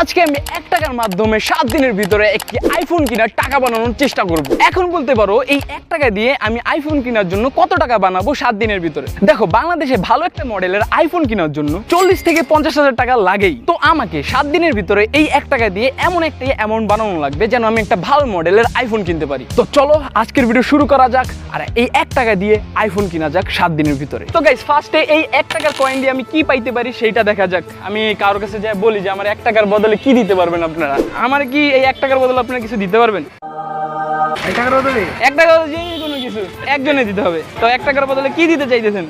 আজকে আমি এক টাকার মাধ্যমে সাত দিনের ভিতরে একটি আইফোন কেনার টাকা বানানোর চেষ্টা করব। এখন বলতে পারো, এই এক টাকা দিয়ে আমি আইফোন কেনার জন্য কত টাকা বানাবো সাত দিনের ভিতরে? দেখো, বাংলাদেশে ভালো একটা মডেলের আইফোন কেনার জন্য চল্লিশ থেকে পঞ্চাশ হাজার টাকা লাগেই। তো আমাকে সাত দিনের ভিতরে এই এক টাকা দিয়ে এমন একটা অ্যামাউন্ট বানানো লাগবে যেন আমি একটা ভালো মডেলের আইফোন কিনতে পারি। তো চলো, আজকের ভিডিও শুরু করা যাক। আর এই এক টাকা দিয়ে আইফোন কিনা যাক সাত দিনের ভিতরে। তো গাইস ফার্স্টে এই এক টাকার কয়েন দিয়ে আমি কি পাইতে পারি সেইটা দেখা যাক। আমি কারোর কাছে যাই বলি যে, আমার এক টাকার বদলে কি দিতে পারবেন আপনারা? আমার কি এই এক টাকার বদলে আপনারা কিছু দিতে পারবেন? এক টাকার বদলে যে কোনো কিছু। একজনে দিতে হবে। তো এক টাকার বদলে কি দিতে চাইতেছেন?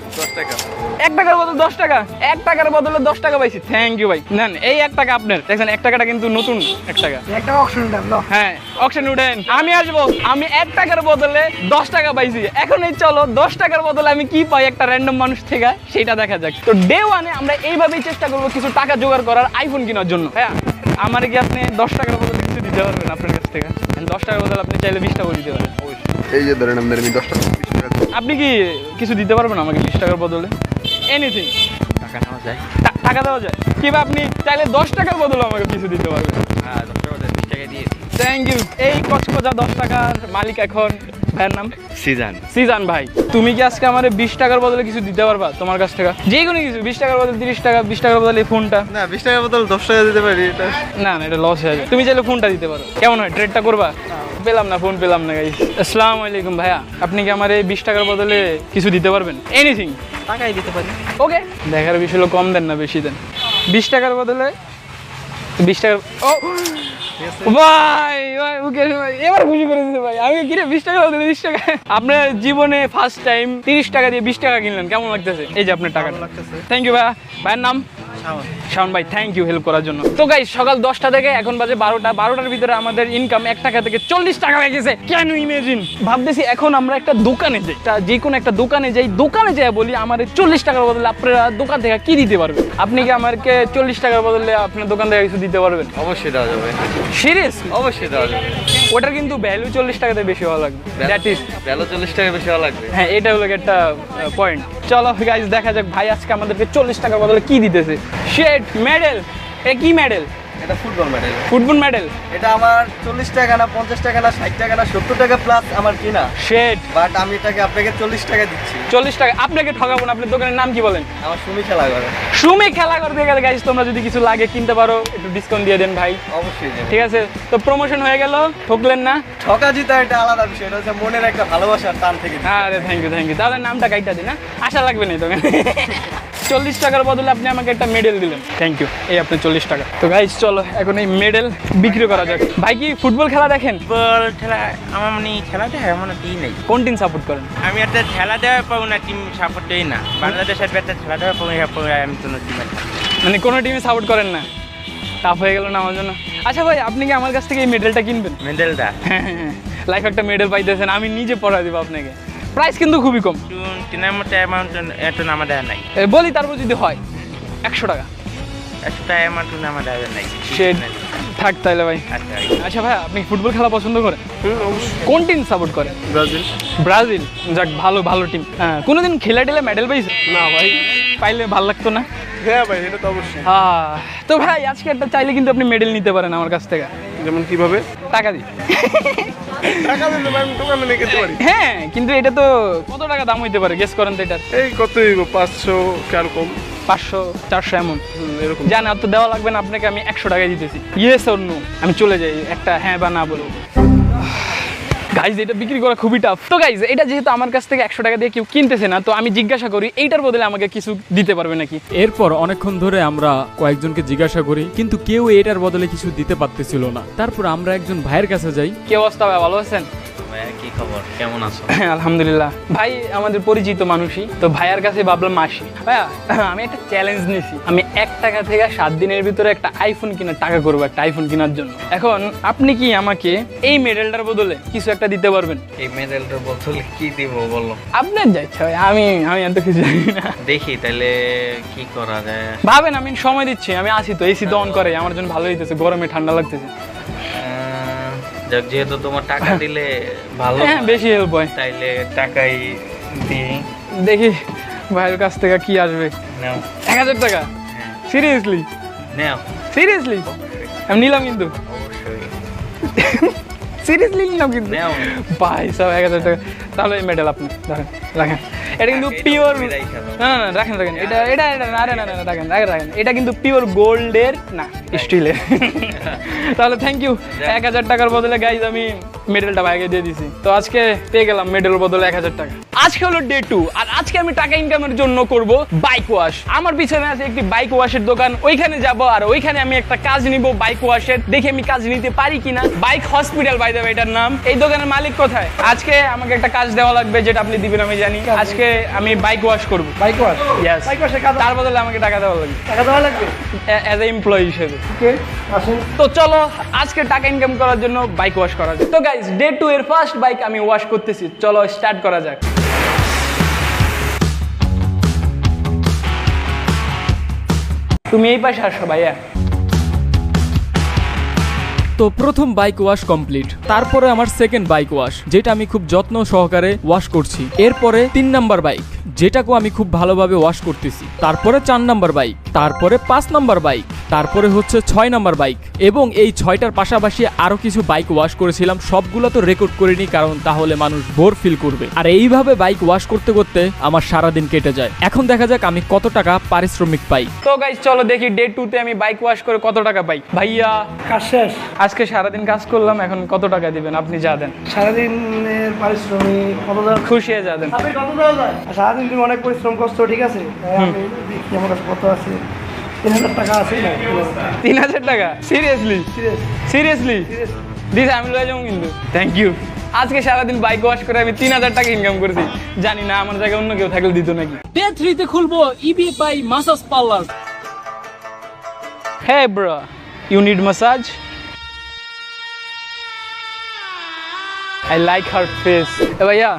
এক টাকার বদলে দশ টাকা। এক টাকার বদলে দশ টাকা পাইছি। থ্যাংক ইউ ভাই। নেন এই এক টাকা আপনার। দেখছেন এক টাকাটা কিন্তু নতুন এক টাকা। একটা অপশন দাম হ্যাঁ অকশন উঠেন। আমি আসব। আমি এক টাকার বদলে দশ টাকা পাইছি। এখন এই চলো দশ টাকার বদলে আমি কি পাই একটা র্যান্ডম মানুষ থেকে? সেটা দেখা যাক। তো ডে ওয়ানে আমরা এইভাবেই চেষ্টা করব কিছু টাকা জোগাড় করার আইফোন কেনার জন্য। হ্যাঁ আমার কি আপনি দশ টাকার বদলে দিতে পারবেন আপনার কাছ থেকে। দশ টাকার বদলে আপনি চাইলে বিশ টাকা দিতে পারেন। এই যে ধরেন আপনার আমি দশ টাকা আপনি কি কিছু দিতে পারবেন আমাকে বিশ টাকার বদলে? এনিথিং টাকা নেওয়া যায়। টাকা দেওয়া যায়। কিংবা আপনি চাইলে দশ টাকার বদলে আমাকে কিছু দিতে পারবেন। হ্যাঁ দশ টাকা বিশ টাকা দিয়ে থ্যাংক ইউ এই কচকচা দশ টাকার মালিক এখন ভাইয়ের নাম? সিজন। সিজান ভাই তুমি কি আজকে আমার বিশ টাকার বদলে কিছু দিতে পারবা তোমার কাছ থেকে? যে কোনো কিছু বিশ টাকার বদলে তিরিশ টাকা বিশ টাকার বদলে এই ফোনটা। না বিশ টাকার বদল দশ টাকা দিতে পারি এটা না না এটা লস হয়ে যাবে। তুমি চাইলে ফোনটা দিতে পারো। কেমন হয় ট্রেডটা করবা? পেলাম না ফোন পেলাম না গাইস আসসালামু আলাইকুম ভাইয়া আপনি কি আমার এই বিশ টাকার বদলে কিছু দিতে পারবেন? এনিথিং টাকাই দিতে পারি। ওকে দেখার বিষয় হলো কম দেন না বেশি দেন। বিশ টাকার বদলে বিশ টাকার ও! ভাই ভাই ওকে ভাই এবার খুশি করে দিতে ভাই। আমি কিনে বিশ টাকা দিলে বিশ টাকা? আপনার জীবনে ফার্স্ট টাইম তিরিশ টাকা দিয়ে বিশ টাকা কিনলেন কেমন লাগতেছে? এই যে আপনার টাকা থ্যাংক ইউ ভাই। ভাইয়ের নাম? শাওন ভাই থ্যাংক ইউ হেল্প করার জন্য। তো গাই সকাল দশটা থেকে এখন বাজে বারোটা। বারোটার ভিতরে আমাদের ইনকাম এক টাকা থেকে চল্লিশ টাকা হয়ে গেছে। কেন ইমেজিন ভাবতেছি এখন আমরা একটা দোকানে যাই। তা যে কোনো একটা দোকানে যাই। দোকানে যাই বলি আমার চল্লিশ টাকার বদলে আপনারা দোকান থেকে কি দিতে পারবেন? আপনি কি আমাকে চল্লিশ টাকার বদলে আপনার দোকান থেকে কিছু দিতে পারবেন? অবশ্যই দেওয়া যাবে। সিরিয়াস অবশ্যই দেওয়া যাবে। ওটার কিন্তু ভ্যালু চল্লিশ টাকাতে বেশি হওয়া লাগবে। দ্যাট ইজ ভ্যালু চল্লিশ টাকা বেশি হওয়া লাগবে। হ্যাঁ এটা হলো একটা পয়েন্ট চলো গাইজ দেখা যাক ভাই আজকে আমাদেরকে চল্লিশ টাকার বদলে কি দিতেছে। শেট মেডেল এ কি মেডেল এটা ফুটবল মেডেল ফুটবল মেডেল এটা আমার চল্লিশ টাকা না পঞ্চাশ টাকা না ষাট টাকা না সত্তর টাকা প্লাস আমার কিনা। শেট বাট আমি এটাকে আপনাকে চল্লিশ টাকা দিচ্ছি। চল্লিশ টাকা। আপনাকে ঠকাবো না আপনার দোকানের নাম কি বলেন? আমার সুমি খেলা করে সুমি খেলা করতে গেলে গাইজ তোমরা যদি কিছু লাগে কিনতে পারো একটু ডিসকাউন্ট দিয়ে দেন ভাই। অবশ্যই দেবে। ঠিক আছে? তো প্রমোশন হয়ে গেল ঠকলেন না? ঠকা জিতা এটা আলাদা বিষয় এটা হচ্ছে মনের একটা ভালোবাসার টান থেকে দিচ্ছি। আরে থ্যাংক ইউ থ্যাংক ইউ তাহলে নামটা কাইটা দিন না আশা লাগবে না তোকে চল্লিশ টাকার বদলে আপনি আমাকে একটা মেডেল দিলেন। থ্যাংক ইউ এই আপনি চল্লিশ টাকা। তো গাইজ চলো এখন এই মেডেল বিক্রি করা যাক। ভাই কি ফুটবল খেলা দেখেন? ফুটবল খেলা আমার মানে খেলাটা এমন টিম নেই। কোন টিম সাপোর্ট করেন? আমি একটা খেলা দেওয়া পাবো না টিম সাপোর্ট দেই না। বাংলাদেশের একটা খেলা দেওয়া পাবো আমি কোনো টিম মানে কোনো টিমে সাপোর্ট করেন না। টাফ হয়ে গেল না আমার জন্য। আচ্ছা ভাই আপনি কি আমার কাছ থেকে এই মেডেলটা কিনবেন? মেডেলটা হ্যাঁ লাইফ একটা মেডেল পাইতেছেন আমি নিজে পড়া দিব আপনাকে। প্রাইস কিন্তু খুবই কম। টিনের মতো অ্যামাউন্ট এত নামা দেওয়া নাই। এ, বলি তারপর যদি হয় একশো টাকা। একটা অ্যামাউন্ট নামা দেওয়া নাই। সে থাক তাহলে ভাই। আচ্ছা আচ্ছা। ভাই আপনি ফুটবল খেলা পছন্দ করেন? কোন টিম সাপোর্ট করেন ব্রাজিল। ব্রাজিল। যাক ভালো ভালো টিম হ্যাঁ কোনোদিন খেলা টেলে মেডেল পাইছে না ভাই। পাইলে ভালো লাগতো না। হ্যাঁ ভাই এটা তো অবশ্যই। হ্যাঁ তো ভাই আজকে একটা চাইলে কিন্তু আপনি মেডেল নিতে পারেন আমার কাছ থেকে। যেমন কীভাবে? টাকা দিই টাকা দিলে ভাই আমি দোকানে নিয়ে খেতে পারি। হ্যাঁ কিন্তু এটা তো কত টাকা দাম হইতে পারে? গেস করেন তো এটার। এই কত হইব? পাঁচশো কার কম? পাঁচশো চারশো এমন। এরকম। জান আর তো দেওয়া লাগবে না আপনাকে আমি একশো টাকায় দিতেছি। ইয়েস নো আমি চলে যাই একটা হ্যাঁ বা না বলব গাইজ এটা বিক্রি করা খুবই টাফ তো গাইজ এটা যেহেতু আমার কাছ থেকে একশো টাকা দিয়ে কেউ কিনতেছে না তো আমি জিজ্ঞাসা করি এইটার বদলে আমাকে কিছু দিতে পারবে নাকি? এরপর অনেকক্ষণ ধরে আমরা কয়েকজনকে জিজ্ঞাসা করি কিন্তু কেউ এটার বদলে কিছু দিতে পারতেছিল না। তারপর আমরা একজন ভাইয়ের কাছে যাই। কি অবস্থা ভাই ভালো আছেন? ভাইয়া কি খবর? কেমন আছো? আলহামদুলিল্লাহ। ভাই আমাদের পরিচিত মানুষই। তো ভাইয়ার কাছে ভাবলাম আসি। ভাইয়া আমি একটা চ্যালেঞ্জ নিয়েছি আমি এক টাকা থেকে সাত দিনের ভিতরে একটা আইফোন কেনার টাকা করব একটা আইফোন কেনার জন্য। এখন আপনি কি আমাকে এই মেডেলটার বদলে কিছু একটা দিতে পারবেন? এই মেডেলটার বদলে কি দিব বলো? আপনার যা ইচ্ছা ভাই আমি আমি এত কিছু জানি না। দেখি তাহলে কি করা যায়? ভাবেন আমি সময় দিচ্ছি আমি আসি তো এসি তো অন করে আমার জন্য ভালো হইতেছে গরমে ঠান্ডা লাগতেছে। যাক যেহেতু তোমার টাকা দিলে ভালো হ্যাঁ বেশি হেল্প হয়। তাইলে টাকাই দিই। দেখি ভাইয়ের কাছ থেকে কি আসবে। নাও। এক হাজার টাকা? হ্যাঁ। সিরিয়াসলি নাও। সিরিয়াসলি আমি নিলাম কিন্তু। অবশ্যই। সিরিয়াসলি নিলাম কিন্তু। নেও। ভাই সব এক হাজার টাকা। তাহলে মেডেল আপনি রাখেন রাখেন এটা কিন্তু পিওর। না না না, রাখেন রাখেন। এটা এটা এটা না না না রাখেন রাখেন রাখেন। এটা কিন্তু পিওর গোল্ডের না স্টিলের তাহলে থ্যাংক ইউ এক হাজার টাকার বদলে গাইজ আমি মেডেলটা ভাইকে দিয়ে দিছি। তো আজকে পেয়ে গেলাম মেডেল বদলে এক হাজার টাকা। আজকে হলো ডে টু আর আজকে আমি টাকা ইনকামের জন্য করব বাইক ওয়াশ আমার পিছনে আছে একটি বাইক ওয়াশের দোকান ওইখানে যাব আর ওইখানে আমি একটা কাজ নিব বাইক ওয়াশের দেখে আমি কাজ নিতে পারি কিনা। বাইক হসপিটাল বাই দেবে এটার নাম। এই দোকানের মালিক কোথায়? আজকে আমাকে একটা কাজ দেওয়া লাগবে যেটা আপনি দিবেন আমি জানি। আজকে আমি বাইক ওয়াশ করব। বাইক ওয়াশ ইয়েস বাইক ওয়াশের কাজ তার বদলে আমাকে টাকা দেওয়া লাগবে। টাকা দেওয়া লাগবে? অ্যাজ এ এমপ্লয়ি হিসেবে। ওকে আসেন। তো চলো আজকে টাকা ইনকাম করার জন্য বাইক ওয়াশ করা যাক। তো গাইস ডে টু এর ফার্স্ট বাইক আমি ওয়াশ করতেছি। চলো স্টার্ট করা যাক। তুমি এই পাশে আসো ভাইয়া। তো প্রথম বাইক ওয়াশ কমপ্লিট তারপরে আমার সেকেন্ড বাইক ওয়াশ যেটা আমি খুব যত্ন সহকারে ওয়াশ করছি। এরপরে তিন নাম্বার বাইক যেটাকেও আমি খুব ভালোভাবে ওয়াশ করতেছি। তারপরে চার নাম্বার বাইক তারপরে পাঁচ নাম্বার বাইক তারপরে হচ্ছে ছয় নাম্বার বাইক এবং এই ছয়টার পাশাপাশি আরও কিছু বাইক ওয়াশ করেছিলাম সবগুলো তো রেকর্ড করিনি কারণ তাহলে মানুষ বোর ফিল করবে। আর এইভাবে বাইক ওয়াশ করতে করতে আমার সারাদিন কেটে যায়। এখন দেখা যাক আমি কত টাকা পারিশ্রমিক পাই। তো গাইজ চলো দেখি ডে টু তে আমি বাইক ওয়াশ করে কত টাকা পাই। ভাইয়া কাজ শেষ। আজকে সারাদিন কাজ করলাম এখন কত টাকা দিবেন? আপনি যা দেন। সারাদিনের পারিশ্রমিক কত দেওয়া খুশি হয়ে যা দেন। আপনি কত দেওয়া যায়? সারাদিন তুমি অনেক পরিশ্রম করছ ঠিক আছে? আমি দেখি আমার কাছে কত আছে। তিন হাজার টাকা? সিরিয়াসলি সিরিয়াসলি দিদি আমি লয়ে যাব কিন্তু। থ্যাংক ইউ আজকে সারাদিন বাইক ওয়াশ করে আমি তিন হাজার টাকা ইনকাম করেছি। জানি না আমার জায়গায় অন্য কেউ থাকলে দিত নাকি? ডে থ্রিতে খুলবো ইবি by massage parlour hey bro you need massage I like her face ভাইয়া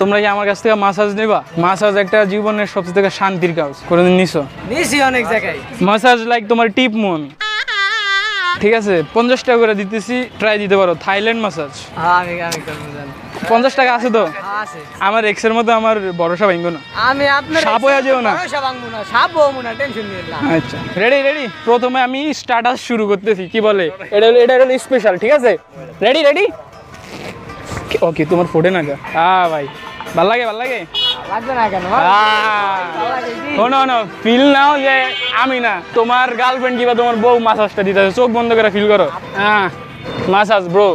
তোমরা কি আমার কাছ থেকে মাসাজ নেবা? মাসাজ একটা জীবনের সবচেয়ে থেকে শান্তির কাজ। কোনোদিন নিছো? নিয়েছি অনেক জায়গায়। মাসাজ লাইক তোমার টিপ মন। ঠিক আছে পঞ্চাশ টাকা করে দিতেছি ট্রাই দিতে পারো। থাইল্যান্ড মাসাজ পঞ্চাশ টাকা আছে তো? আমার এক্সের মতো আমার ভরসা ভাঙবো না। আমি আপনার সাপ হয়ে যেও না। পয়সা ভাঙবো না। সাপ হব না টেনশন নিয়ে না। আচ্ছা। রেডি রেডি প্রথমে আমি স্টার্টাস শুরু করতেছি কি বলে? এটা হলো এটা হলো স্পেশাল ঠিক আছে? রেডি রেডি ওকে তোমার ফোটে না হ্যাঁ ভাই ভালো লাগে ভালো লাগে? লাগবে না কেন? শোনো ফিল নাও যে আমি না তোমার গার্লফ্রেন্ড কিংবা তোমার বউ মাসাজটা। চোখ বন্ধ করে ফিল করো। হ্যাঁ মাসাজ ব্রো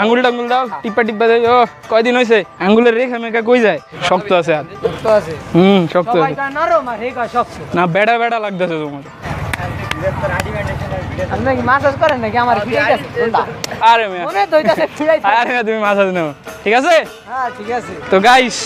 আঙ্গুল টাঙ্গুল দাও দেয় ও কয়দিন হয়েছে আঙ্গুলের রেখা মেখা কই যায় শক্ত আছে আর। হুম শক্ত আছে। না বেড়া বেড়া লাগতেছে তোমার। আপনি কি মাসাজ করেন নাকি? আমার ফিরাইতেছে আরে মেয়ে। মনে দইতাছে ফিরাইতেছে আরে মেয়ে, তুমি মাসাজ নেও। ঠিক আছে? হ্যাঁ ঠিক আছে। তো গাইস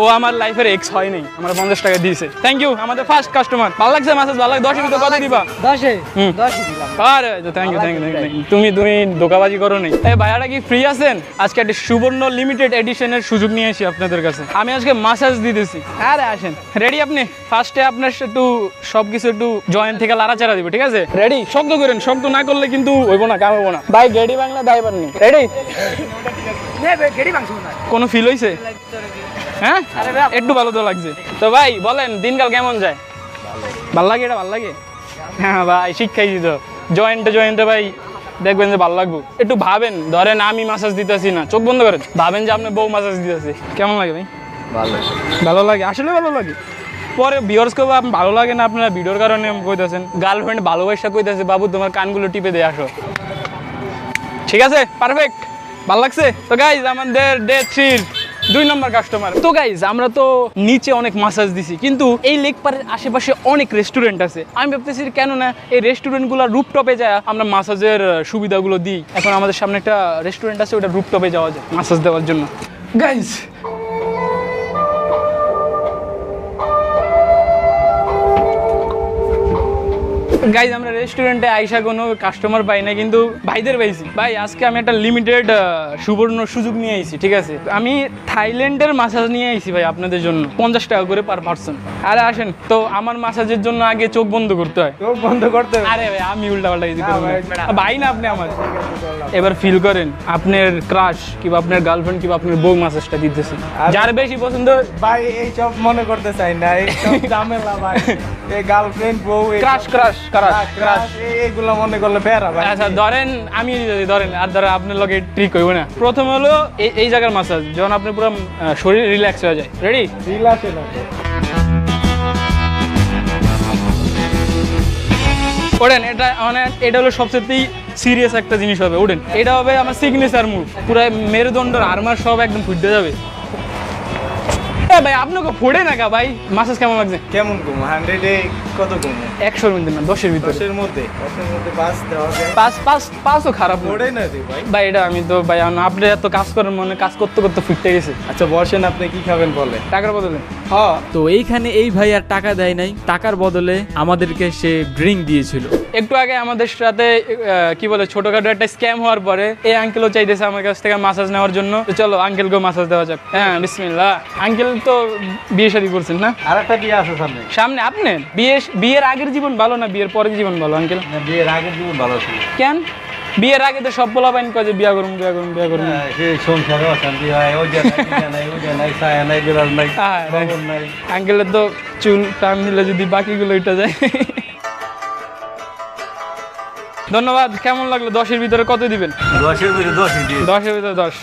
ও আমার লাইফের এক্স হয় নাই। আমার পঞ্চাশ টাকা দিয়েছে। থ্যাংক ইউ আমাদের ফার্স্ট কাস্টমার ভালো লাগছে মাসাজ ভালো লাগে দশের ভিতরে কত দিবা? দশে? হুম। দশই দিলাম। আরে thank thank you thank you তুমি তুমি দোকাবাজি করো নাই। এই ভাইয়াটা কি ফ্রি আছেন? আজকে একটা সুবর্ণ লিমিটেড এডিশনের সুযোগ নিয়ে এসেছি আপনাদের কাছে। আমি আজকে মাসাজ দিতেছি। আরে আসেন। রেডি আপনি? ফার্স্টে আপনার একটু সবকিছু একটু জয়েন্ট থেকে লাড়াচাড়া দিব ঠিক আছে? রেডি শব্দ করেন শক্ত না করলে কিন্তু হইব না কাম হইব না। ভাই গেডি বাংলা দাইবার নেই। রেডি কোনো ফিল হইছে? হ্যাঁ? একটু ভালো তো লাগছে। তো ভাই বলেন দিনকাল কেমন যায়? ভালো লাগে এটা ভালো লাগে? হ্যাঁ ভাই শিক্ষাই দিত জয়েন্টে জয়েন্টে ভাই দেখবেন যে ভালো লাগবো। একটু ভাবেন ধরেন আমি মাসাজ দিতেছি না চোখ বন্ধ করেন। ভাবেন যে আপনি বউ মাসাজ দিতেছে। কেমন লাগে ভাই? ভালো লাগে? আসলে ভালো লাগে। পরে ভিউয়ার্স কেউ ভালো লাগে না আপনারা ভিডিওর কারণে কইতেছেন। গার্লফ্রেন্ড ভালোবাসা কইতেছে, বাবু, তোমার কানগুলো টিপে দিয়ে আসো। ঠিক আছে? পারফেক্ট ভালো লাগছে? তো গাইজ আমাদের ডে থ্রির দুই নম্বর কাস্টমার তো গাইজ আমরা তো নিচে অনেক মাসাজ দিছি, কিন্তু এই লেক পারের আশেপাশে অনেক রেস্টুরেন্ট আছে। আমি ভাবতেছি কেন না, এই রেস্টুরেন্টগুলো রুপটপে যায়, আমরা মাসাজের সুবিধাগুলো দিই। এখন আমাদের সামনে একটা রেস্টুরেন্ট আছে, ওটা রুপটপে যাওয়া যায় মাসাজ দেওয়ার জন্য। গাইজ গাইজ আমরা রেস্টুরেন্টে আইসা কোনো কাস্টমার পাই না কিন্তু ভাইদের পাইছি। ভাই আজকে আমি একটা লিমিটেড সুবর্ণ সুযোগ নিয়ে আইছি ঠিক আছে? আমি থাইল্যান্ডের মাসাজ নিয়ে আইছি ভাই আপনাদের জন্য পঞ্চাশ টাকা করে পার পার্সন আরে আসেন। তো আমার মাসাজের জন্য আগে চোখ বন্ধ করতে হয়। চোখ বন্ধ করতে হবে। আরে ভাই আমি উল্টা পাল্টা কিছু করব ভাই, ভাই না আপনি আমার। এবার ফিল করেন আপনার ক্রাশ কিংবা আপনার গার্লফ্রেন্ড কিংবা আপনার বউ মাসাজটা দিতেছে। যার বেশি পছন্দ ভাই এই সব মনে করতে চাই না এই সব ঝামেলা ভাই। এই গার্লফ্রেন্ড বউ ক্রাশ ক্রাশ ক্রাশ ক্রাশ এইগুলো মনে করলে বেড়া ভাই। আচ্ছা ধরেন আমি যদি ধরেন আর ধরেন আপনার লগে ট্রিক হইব না। প্রথম হলো এই এই জায়গার মাসাজ যখন আপনি পুরো শরীর রিল্যাক্স হয়ে যায়। রেডি রিলাসে না ওঠেন এটা মানে এটা হলো সবচেয়ে সিরিয়াস একটা জিনিস হবে ওঠেন এটা হবে আমার সিগনেচার মুভ পুরো আর্মার সব একদম ফুটে যাবে। ভাই আপনাকে ফোড়ে না কা ভাই? মাসাজ কেমন লাগছে? কেমন হান্ড্রেডে কত ঘুম একশোর মধ্যে না দশের ভিতরে। দশের মধ্যে? দশের মধ্যে পাঁচ দেওয়া যায়। পাঁচ পাঁচ পাঁচও খারাপ ওটাই না ভাই। ভাই এটা আমি তো ভাই আপনি এত কাজ করেন মনে কাজ করতে করতে ফুটতে গেছে। আচ্ছা বসেন আপনি কি খাবেন বলে টাকার বদলে। হ্যাঁ তো এইখানে এই ভাই আর টাকা দেয় নাই। টাকার বদলে আমাদেরকে সে ড্রিঙ্ক দিয়েছিল। একটু আগে আমাদের সাথে আহ, কি বলে ছোটখাটো একটা স্ক্যাম হওয়ার পরে এই আঙ্কেলও চাইতেছে আমার কাছ থেকে মাসাজ নেওয়ার জন্য। তো চলো আঙ্কেলকেও মাসাজ দেওয়া যাক। হ্যাঁ বিসমিল্লাহ। আঙ্কেল তো বিয়ে শাদী করছেন না? আর একটা বিয়ে আছে সামনে। সামনে আপনি? বিয়ে বিয়ের আগের জীবন ভালো না বিয়ের পরের জীবন ভালো আঙ্কেল? বিয়ের আগের জীবন ভালো ছিল। কেন? বিয়ের আগে তো সব বলা পাইন কাজে বিয়া করুন বিয়া করুন বিয়া করুন হ্যাঁ, সে সংসারে অশান্তি হয় ওই যে নাই ওই যে নাই ছায়া নাই বিড়াল নাই হ্যাঁ, নাই। আঙ্কেলের তো চুল টান দিলে যদি বাকিগুলো এটা যায়। ধন্যবাদ কেমন লাগল? দশের ভিতরে কত দিবেন? দশের ভিতরে দশ দশের ভিতরে দশ।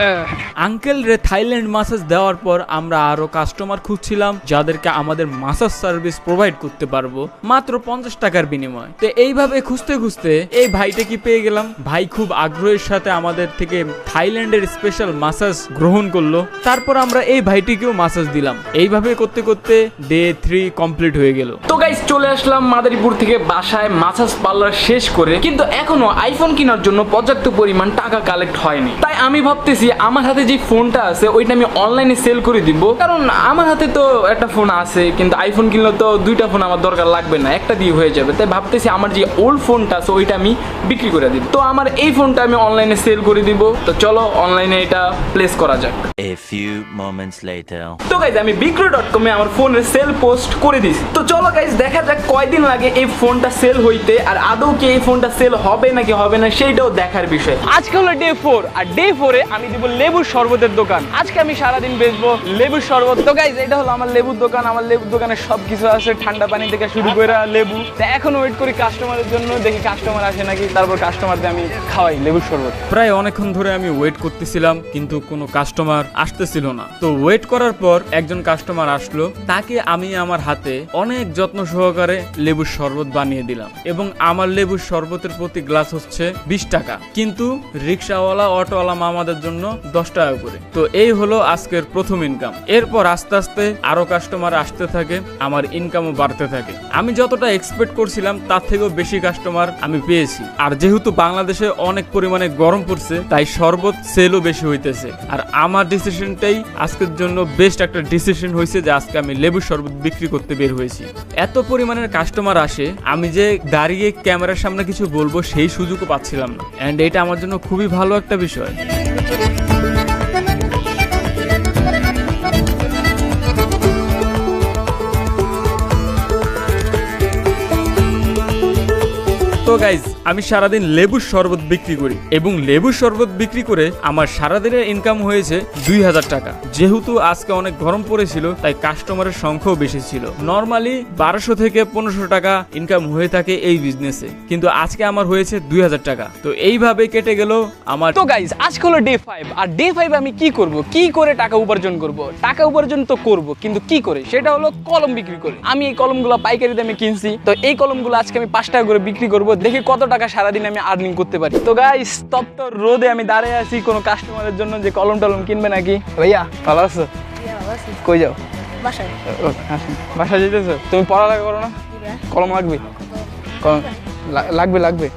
আহ, আঙ্কেল রে থাইল্যান্ড মাসাজ দেওয়ার পর আমরা আরও কাস্টমার খুঁজছিলাম, যাদেরকে আমাদের মাসাজ সার্ভিস প্রোভাইড করতে পারব, মাত্র পঞ্চাশ টাকার বিনিময়। তো এইভাবে খুঁজতে খুঁজতে এই ভাইটা কি পেয়ে গেলাম? ভাই খুব আগ্রহের সাথে আমাদের থেকে থাইল্যান্ডের স্পেশাল মাসাজ গ্রহণ করল। তারপর আমরা এই ভাইটিকেও মাসাজ দিলাম। এইভাবে করতে করতে ডে থ্রি কমপ্লিট হয়ে গেল। তো গাইজ চলে আসলাম মাদারীপুর থেকে বাসায় মাসাজ পার্লার শেষ করে, কিন্তু এখনও আইফোন কেনার জন্য পর্যাপ্ত পরিমাণ টাকা কালেক্ট হয়নি। তাই আমি ভাবতেছি আমার হাতে যে ফোনটা আছে ওইটা আমি অনলাইনে সেল করে দিব। কারণ আমার হাতে তো একটা ফোন আছে কিন্তু আইফোন কিনলে তো দুইটা ফোন আমার দরকার লাগবে না একটা দিয়ে হয়ে যাবে। তাই ভাবতেছি আমার যে ওল্ড ফোনটা আছে ওইটা আমি বিক্রি করে দিব। তো আমার এই ফোনটা আমি অনলাইনে সেল করে দিব। তো চলো অনলাইনে এটা প্লেস করা যাক। A few moments later. তো গাইজ আমি বিক্রয় ডট কমে আমার ফোনের সেল পোস্ট করে দিছি। তো চলো গাইজ দেখা যাক কয়দিন লাগে এই ফোনটা সেল হইতে আর আদৌ কি এই ফোনটা সেল হবে নাকি হবে না সেইটাও দেখার বিষয়। আজকে হলো ডে ফোর আর ডে ফোরে আমি দিব লেবুর শরবতের দোকান। আজকে আমি সারাদিন বেচবো লেবুর শরবত। তো গাইজ এটা হলো আমার লেবুর দোকান। আমার লেবুর দোকানে সব কিছু আছে। ঠান্ডা পানি থেকে শুরু করে লেবু। তো এখন ওয়েট করি কাস্টমারের জন্য। দেখি কাস্টমার আসে নাকি। তারপর কাস্টমারদের আমি খাওয়াই লেবুর শরবত। প্রায় অনেকক্ষণ ধরে আমি ওয়েট করতেছিলাম, কিন্তু কোনো কাস্টমার আসতেছিল না। তো ওয়েট করার পর একজন কাস্টমার আসলো। তাকে আমি আমার হাতে অনেক যত্ন সহকারে লেবুর শরবত বানিয়ে দিলাম। এবং আমার লেবুর শরবতের প্রতি গ্লাস হচ্ছে বিশ টাকা। কিন্তু রিক্সাওয়ালা, অটোওয়ালা মামাদের জন্য দশ টাকা করে। তো এই হলো আজকের প্রথম ইনকাম এরপর আস্তে আস্তে আরও কাস্টমার আসতে থাকে, আমার ইনকামও বাড়তে থাকে। আমি যতটা এক্সপেক্ট করছিলাম, তার থেকেও বেশি কাস্টমার আমি পেয়েছি। আর যেহেতু বাংলাদেশে অনেক পরিমাণে গরম পড়ছে, তাই শরবত সেলও বেশি হইতেছে। আর আমার ডিসিশনটাই আজকের জন্য বেস্ট একটা ডিসিশন হয়েছে যে আজকে আমি লেবু শরবত বিক্রি করতে বের হয়েছি। এত পরিমাণের কাস্টমার আসে, আমি যে দাঁড়িয়ে ক্যামেরার সামনে কিছু বলব, সেই সুযোগও পাচ্ছিলাম না। অ্যান্ড এটা আমার জন্য খুবই ভালো একটা বিষয়। তো গাইজ আমি সারাদিন লেবুর শরবত বিক্রি করি এবং লেবুর শরবত বিক্রি করে আমার সারাদিনের ইনকাম হয়েছে দুই হাজার টাকা। যেহেতু আজকে অনেক গরম পড়েছিল, তাই কাস্টমারের সংখ্যাও বেশি ছিল। নর্মালি বারোশো থেকে পনেরোশো টাকা ইনকাম হয়ে থাকে এই বিজনেসে কিন্তু আজকে আমার হয়েছে দুই হাজার টাকা। তো এইভাবে কেটে গেল আমার তো গাইজ আজকে হলো ডে ফাইভ আর ডে ফাইভ আমি কি করব? কি করে টাকা উপার্জন করব? টাকা উপার্জন তো করব, কিন্তু কি করে? সেটা হলো কলম বিক্রি করে। আমি এই কলমগুলো পাইকারি দামে কিনছি। তো এই কলমগুলো আজকে আমি পাঁচ টাকা করে বিক্রি করব। দেখি কত টাকা সারাদিন আমি আর্নিং করতে পারি। তো গাইস তপ্ত রোদে আমি দাঁড়িয়ে আছি কোনো কাস্টমারের জন্য যে কলম টলম কিনবে নাকি? ভাইয়া ভালো আছো? কই যাও? বাসায়। বাসায় যেতেছো? তুমি পড়ালেখা করো না? কলম লাগবে? কলম। লাগবে লাগবে।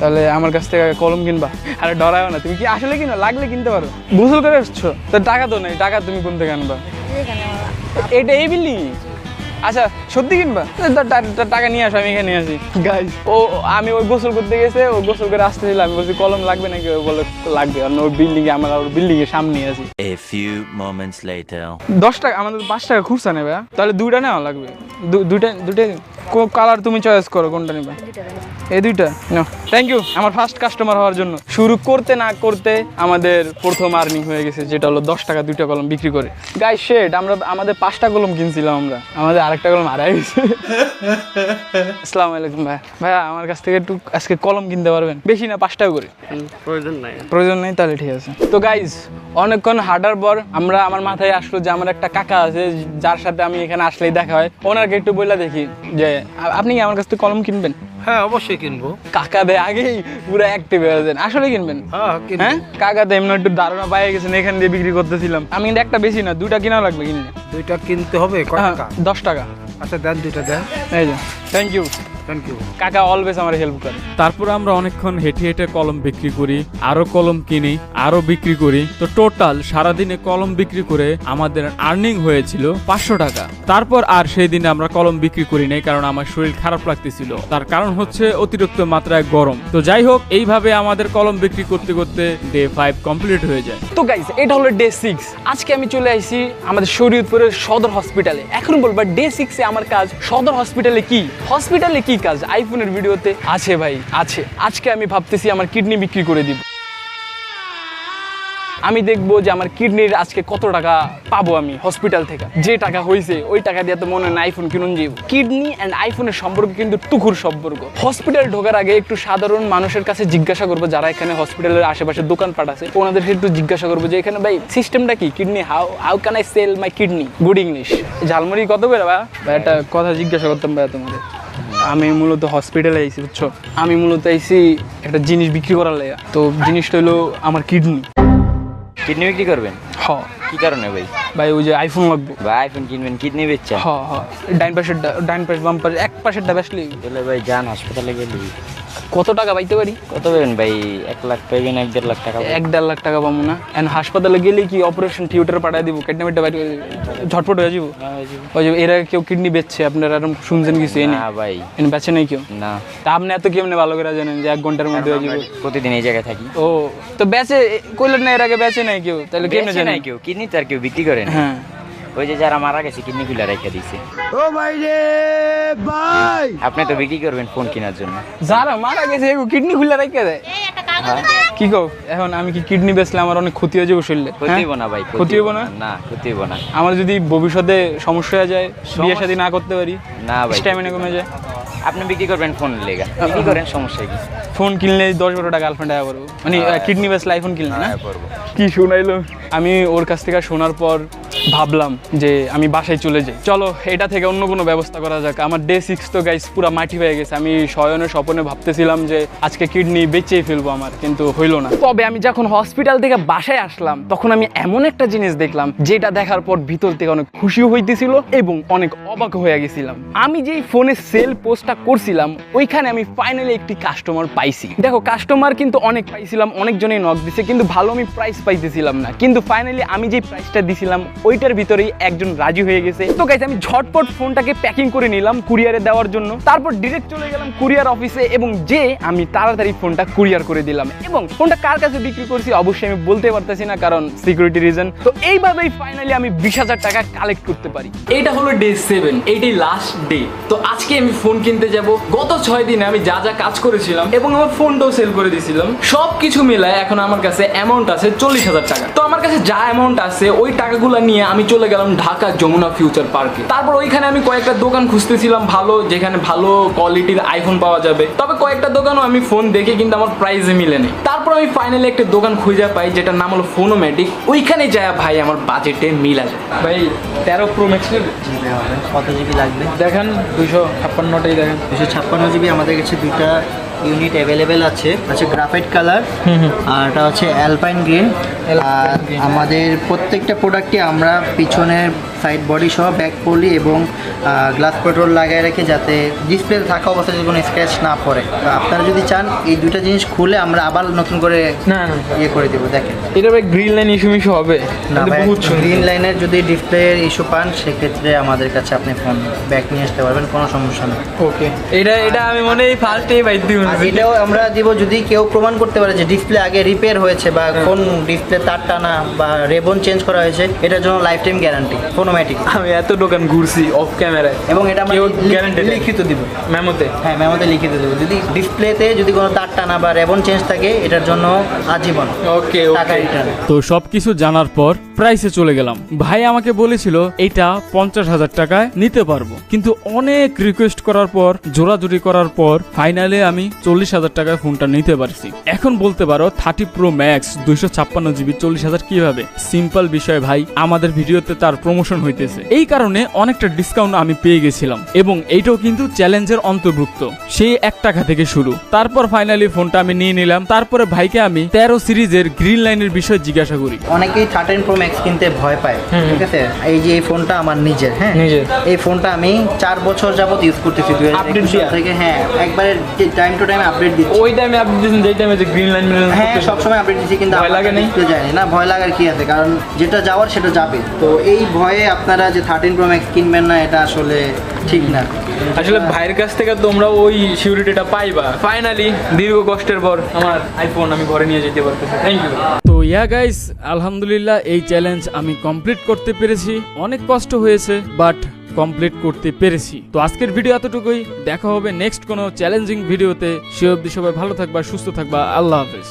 তাহলে আমার কাছ থেকে কলম কিনবা। আরে ডরাও না তুমি কি আসলে কিনো? লাগলে কিনতে পারো। গোসল করে এসছো? তো টাকা তো নেই টাকা তুমি কোন থেকে আনবা? এটা এই বিল্ডিং আচ্ছা সত্যি কিনবা? টাকা নিয়ে আসো আমি এখানে আসি। গাইজ ও আমি ওই গোসল করতে গেছে ও গোসল করে আসতেছিলাম আমি বলছি কলম লাগবে নাকি? ও বলে লাগবে। অন্য ওই বিল্ডিং এ আমার ওর বিল্ডিং এর সামনে আছি। এ ফিউ মোমেন্টস লেটার দশ টাকা আমাদের পাঁচ টাকা খুচরা নেবে হ্যাঁ? তাহলে দুইটা নেওয়া লাগবে। দু- দুইটা দুইটা কালার তুমি চয়েস করো কোনটা নিবা? এই দুইটা থ্যাংক ইউ আমার ফার্স্ট কাস্টমার হওয়ার জন্য। শুরু করতে না করতে আমাদের প্রথম আর্নিং হয়ে গেছে যেটা হলো দশ টাকা দুইটা কলম বিক্রি করে। গাই শেড আমরা আমাদের পাঁচটা কলম কিনছিলাম আমরা। আমাদের আরেকটা কলম হারাই গেছে। আসসালামু আলাইকুম ভাই। ভাইয়া আমার কাছ থেকে একটু আজকে কলম কিনতে পারবেন? বেশি না পাঁচ টাকা করে প্রয়োজন নাই। প্রয়োজন নেই তাহলে ঠিক আছে। তো গাইজ অনেকক্ষণ হাঁটার পর আমরা আমার মাথায় আসলো যে আমার একটা কাকা আছে যার সাথে আমি এখানে আসলেই দেখা হয়। ওনাকে একটু বললা দেখি যে আপনি কি আমার কাছ থেকে কলম কিনবেন? হ্যাঁ অবশ্যই কিনবো। কাকা দে আগেই পুরো অ্যাক্টিভ হয়ে যান আসলে কিনবেন? হ্যাঁ হ্যাঁ? কাকা দে এমনি একটু ধারণা পাই গেছেন এখান দিয়ে বিক্রি করতেছিলাম। আমি কিন্তু একটা বেশি না দুইটা কিনা লাগবে কিনলে। দুইটা কিনতে হবে কয় হ্যাঁ, টাকা? দশ টাকা। আচ্ছা দেন দুইটা দেন। এই যে থ্যাংক ইউ থ্যাংক ইউ কাকা অলওয়েজ আমার হেল্প করে। তারপর আমরা অনেকক্ষণ হেঁটে হেঁটে কলম বিক্রি করি আরও কলম কিনি আরও বিক্রি করি। তো টোটাল সারাদিনে কলম বিক্রি করে আমাদের আর্নিং হয়েছিল পাঁচশো টাকা। তারপর আর সেই দিনে আমরা কলম বিক্রি করি নাই কারণ আমার শরীর খারাপ লাগতেছিল। তার কারণ হচ্ছে অতিরিক্ত মাত্রায় গরম। তো যাই হোক এইভাবে আমাদের কলম বিক্রি করতে করতে ডে ফাইভ কমপ্লিট হয়ে যায়। তো গাইজ এটা হলো ডে সিক্স আজকে আমি চলে আসি আমাদের শরীয়তপুরের সদর হসপিটালে এখন বলব ডে সিক্সে আমার কাজ সদর হসপিটালে কি? হসপিটালে কি কাজ আইফোনের ভিডিওতে আছে ভাই, আছে। আজকে আমি ভাবতেছি আমার কিডনি বিক্রি করে দিব। আমি দেখব যে আমার কিডনির আজকে কত টাকা পাবো আমি হসপিটাল থেকে। যে টাকা হয়েছে ওই টাকা দিয়ে তো মনে হয় আইফোন কিনুন যাইব। কিডনি অ্যান্ড আইফোনের সম্পর্ক কিন্তু তুখুর সম্পর্ক। হসপিটাল ঢোকার আগে একটু সাধারণ মানুষের কাছে জিজ্ঞাসা করব, যারা এখানে হসপিটালের আশেপাশে দোকানপাট আছে, ওনাদেরকে একটু জিজ্ঞাসা করব যে এখানে ভাই, সিস্টেমটা কি? Kidney how how can I sell my kidney? Good English jhalmuri কত ভাই? ভাই, একটা কথা জিজ্ঞাসা করতাম ভাই তোমাদের। আমি মূলত হসপিটালে আইছি বুঝছ? আমি মূলত আইছি একটা জিনিস বিক্রি করার লাগে। তো জিনিসটা হলো আমার কিডনি। কিডনি বিক্রি করবেন? হ। কি কারণে ভাই? ভাই ওই যে আইফোন লাগবে। ভাই আইফোন কিনবেন কিডনি বেচছে হ হ। ডাইন পাশের ডাইন পাশ বাম পাশ এক পাশেরটা বেসলি তাহলে ভাই যান হাসপাতালে গেলি কত টাকা পাইতে পারি? কত পাবেন ভাই? এক লাখ পাইবেন এক দেড় লাখ টাকা এক দেড় লাখ টাকা পাবো না। এখন হাসপাতালে গেলে কি অপারেশন থিয়েটারে পাঠিয়ে দিব? কেটে মেটে বাইরে ঝটপট হয়ে যাব না, ওই যে- ওই এরা কেউ কিডনি বেচছে আপনারা এরকম শুনছেন কিছু না ভাই। এনে বেচে নাই কেউ? না। তা আপনি এত কেমনে ভালো করে জানেন যে এক ঘণ্টার মধ্যে হয়ে যাব প্রতিদিন এই জায়গায় থাকি। ও তো বেচে কইলেন না এর আগে বেচে নাই কেউ? তাহলে কেমনে জানেন? কেউ। কিডনি তো আর কেউ বিক্রি করে না হ্যাঁ। ওই যে যারা মারা গেছে কিডনি গুলা রেখে দিছে ও ভাই রে ভাই! আপনি তো বিক্রি করবেন ফোন কেনার জন্য। যারা মারা গেছে এগো কিডনি খুলে রেখে দেয় কি কও? এখন আমি কি কিডনি বেচলে আমার অনেক ক্ষতি হয়ে যাবে শরীরে? ক্ষতি হ্যাঁ? হইব না ভাই ক্ষতি হইব না? না। ক্ষতি হইব না। আমার যদি ভবিষ্যতে সমস্যা হয়ে যায় বিয়ে শাদী না করতে পারি না ভাই স্ট্যামিনা কমে যায়। আপনি বিক্রি করবেন ফোন লেগা। বিক্রি করেন সমস্যা কি? ফোন কিনলে দশ বারো টাকা গার্লফ্রেন্ড টাকা করব। মানে কিডনি বেসলে আইফোন কিনলে না? হ্যাঁ, কি শোনাইলো? আমি ওর কাছ থেকে শোনার পর ভাবলাম যে আমি বাসায় চলে যাই। চলো এটা থেকে অন্য কোনো ব্যবস্থা করা যাক। আমার ডে সিক্স তো গাইস পুরো মাটি হয়ে গেছে। আমি শয়নে স্বপনে ভাবতেছিলাম যে আজকে কিডনি বেচেই ফেলব আমার কিন্তু হইল না। তবে আমি যখন হসপিটাল থেকে বাসায় আসলাম তখন আমি এমন একটা জিনিস দেখলাম যেটা দেখার পর ভিতর থেকে অনেক খুশিও হইতেছিল এবং অনেক অবাক হয়ে গেছিলাম। আমি যেই ফোনে সেল পোস্টটা করছিলাম ওইখানে আমি ফাইনালি একটি কাস্টমার পাইছি। দেখো কাস্টমার কিন্তু অনেক পাইছিলাম, অনেকজনেই নক দিছে, কিন্তু ভালো আমি প্রাইস পাইতেছিলাম না। কিন্তু ফাইনালি আমি যে প্রাইসটা দিছিলাম, ওইটার ভিতরেই একজন রাজি হয়ে গেছে। তো গাইজ আমি ঝটপট ফোনটাকে প্যাকিং করে নিলাম কুরিয়ারে দেওয়ার জন্য। তারপর ডিরেক্ট চলে গেলাম কুরিয়ার অফিসে এবং যে আমি তাড়াতাড়ি ফোনটা কুরিয়ার করে দিলাম। এবং ফোনটা কার কাছে বিক্রি করছি, অবশ্যই আমি বলতে পারতেছি না, কারণ সিকিউরিটি রিজন তো এইভাবেই ফাইনালি আমি বিশ হাজার টাকা কালেক্ট করতে পারি। এইটা হলো ডে সেভেন এইটাই লাস্ট ডে তো আজকে আমি ফোন কিনতে যাব। গত ছয় দিনে আমি যা যা কাজ করেছিলাম এবং ফোনটাও সেল করে দিয়েছিলাম। সব কিছু মিলায় এখন আমার কাছে অ্যামাউন্ট আছে চল্লিশ হাজার টাকা। তো আমার কাছে যা অ্যামাউন্ট আছে ওই টাকাগুলো নিয়ে আমি চলে গেলাম ঢাকা যমুনা ফিউচার পার্কে তারপর ওইখানে আমি কয়েকটা দোকান খুঁজতেছিলাম ভালো যেখানে ভালো কোয়ালিটির আইফোন পাওয়া যাবে। তবে কয়েকটা দোকানও আমি ফোন দেখে কিন্তু আমার প্রাইসে মিলে নেই। তারপর আমি ফাইনালি একটা দোকান খুঁজে পাই যেটার নাম হলো ফোনোম্যাটিক ওইখানে যায় ভাই আমার বাজেটে মিলা যায় ভাই তেরো প্রো ম্যাক্সের কত জিবি লাগবে? দেখেন দুইশো ছাপ্পান্নটাই দেখেন। দুশো ছাপ্পান্ন জিবি আমাদের কাছে দুইটা ইউনিট অ্যাভেলেবেল আছে। আছে গ্রাফাইট কালার আর এটা হচ্ছে অ্যালপাইন গ্রিন আর আমাদের প্রত্যেকটা প্রোডাক্টে আমরা পিছনের সাইড বডি সহ ব্যাক পলি এবং গ্লাস পেট্রোল লাগিয়ে রেখে যাতে ডিসপ্লে থাকা অবস্থায় যদি কোনো স্ক্র্যাচ না পড়ে। তো আপনারা যদি চান এই দুটো জিনিস খুলে আমরা আবার নতুন করে না না ইয়ে করে দেবো দেখেন। এটা ভাই গ্রিন লাইন ইস্যু মিশু হবে। না। গ্রিন লাইনের যদি ডিসপ্লের ইস্যু পান সেক্ষেত্রে আমাদের কাছে আপনি ফোন ব্যাক নিয়ে আসতে পারবেন কোনো সমস্যা নেই। ওকে এটা এটা আমি মনে হয় ফার্স্টেই বাইর দিব এটাও আমরা দিব যদি কেউ প্রমাণ করতে পারে যে ডিসপ্লে আগে রিপেয়ার হয়েছে বা কোন ডিসপ্লে তার টানা বা রেবন চেঞ্জ করা হয়েছে এটার জন্য লাইফ টাইম গ্যারান্টি ফোন কোনো ম্যাটিক আমি এত দোকান ঘুরছি অফ ক্যামেরায় এবং এটা guarantee দেয়? লিখিত দিব। মেমোতে। হ্যাঁ মেমোতে লিখে দেবো। যদি ডিসপ্লেতে যদি কোনো তার টানা বা রেবন চেঞ্জ থাকে এটার জন্য আজীবন ওকে টাকা রিটার্ন তো সবকিছু জানার পর প্রাইসে চলে গেলাম। ভাই আমাকে বলেছিল এইটা পঞ্চাশ হাজার টাকায় নিতে পারব। কিন্তু অনেক রিকোয়েস্ট করার পর জোরাজুরি করার পর ফাইনালি আমি চল্লিশ হাজার টাকায় ফোনটা নিতে পারছি। এখন বলতে পারো থার্টি প্রো ম্যাক্স দুইশো ছাপ্পান্ন জিবি চল্লিশ হাজার কীভাবে? সিম্পল বিষয় ভাই আমাদের ভিডিওতে তার প্রমোশন হইতেছে। এই কারণে অনেকটা ডিসকাউন্ট আমি পেয়ে গেছিলাম এবং এইটাও কিন্তু চ্যালেঞ্জের অন্তর্ভুক্ত। সেই এক টাকা থেকে শুরু। তারপর ফাইনালি ফোনটা আমি নিয়ে নিলাম। তারপরে ভাইকে আমি তেরো সিরিজের গ্রিন লাইনের বিষয়ে জিজ্ঞাসা করি। অনেকেই থার্টিন প্রো ম্যাক্স কিনতে ভয় পায় ঠিক আছে? এই যে এই ফোনটা আমার নিজের হ্যাঁ? নিজের। এই ফোনটা আমি চার বছর যাবত ইউজ করতেছি দুই দিয়া? থেকে হ্যাঁ। একবারে টাইম টু টাইম আপডেট দিচ্ছি। ওই টাইমে আপডেট দিয়েছেন যেই টাইমে যে গ্রিন লাইন হ্যাঁ সবসময় আপডেট দিচ্ছি কিন্তু ভয় লাগে না ভয় লাগার কি আছে? কারণ যেটা যাওয়ার সেটা যাবে। তো এই ভয়ে আপনারা যে থার্টিন প্রো ম্যাক্স কিনবেন না এটা আসলে ঠিক না। আসলে ভাইয়ের কাছ থেকে তোমরা ওই সিউরিটিটা পাইবা। ফাইনালি দীর্ঘ কষ্টের পর আমার আইফোন আমি ঘরে নিয়ে যেতে পারতেছি। থ্যাংক ইউ তো ইয়া গাইস আলহামদুলিল্লাহ এই চ্যালেঞ্জ আমি কমপ্লিট করতে পেরেছি। অনেক কষ্ট হয়েছে বাট কমপ্লিট করতে পেরেছি। তো আজকের ভিডিও এতটুকুই। দেখা হবে নেক্সট কোনো চ্যালেঞ্জিং ভিডিওতে সে অবধি সবাই ভালো থাকবা সুস্থ থাকবা। আল্লাহ হাফেজ।